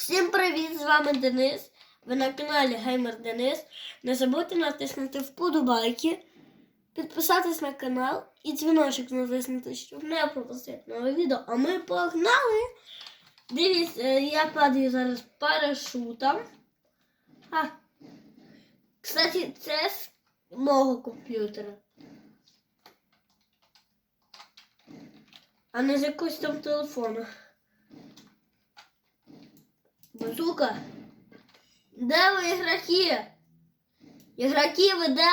Всім привіт! З вами Денис. Ви на каналі Геймер Денис. Не забудьте натиснути вподобайки, підписатись на канал і дзвіночок натиснути, щоб не пропустити нове відео. А ми погнали! Дивіться, е, я падаю зараз парашутом. А, кстати, це з мого комп'ютера. А не з якогось там телефону. Базука, де ви ігроки? Ігроки ви де?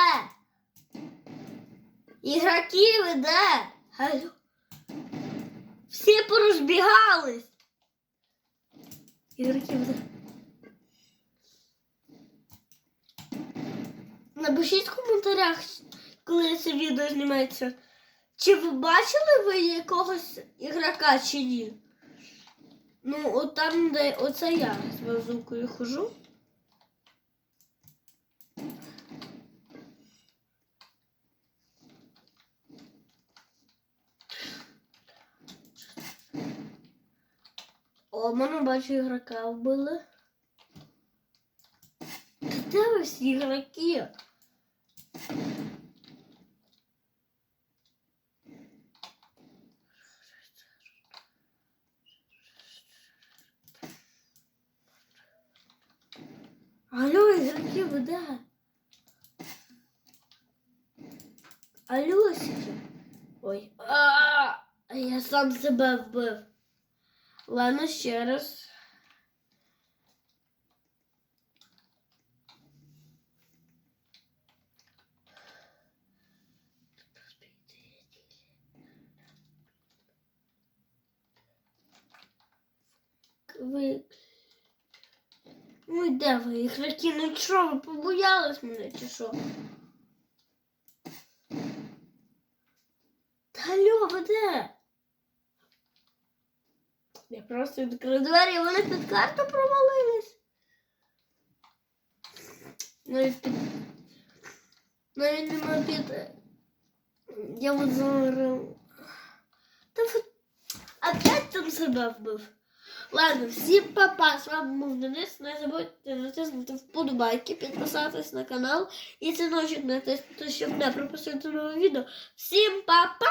Ігроки ви де? Алло. Всі порозбігались. Ігроки ви де? Напишіть в коментарях, коли це відео знімається. Чи ви бачили ви якогось ігрока чи ні? Ну, от там, де оце я з базукою хожу. О, мене бачу ігрока вбили. Де ви всі ігроки? Алло, ігроки, ви де? Алло, сіки. Ой. А, я сам себе вбив. Ладно, ще раз. Ви... Ну і де ви, ігроки? Ну що, ви побоялись мене чи що? Та алло, ви де? Я просто відкрив двері, вони під карту провалились. Навіть під... Навіть нема під... Я от зараз... Та. Опять там себе вбив. Ладно, всім папа, з вами був Денис. Не забудьте натиснути вподобайки, підписатись на канал і дзвіночок натиснути, щоб не пропустити нове відео. Всім папа!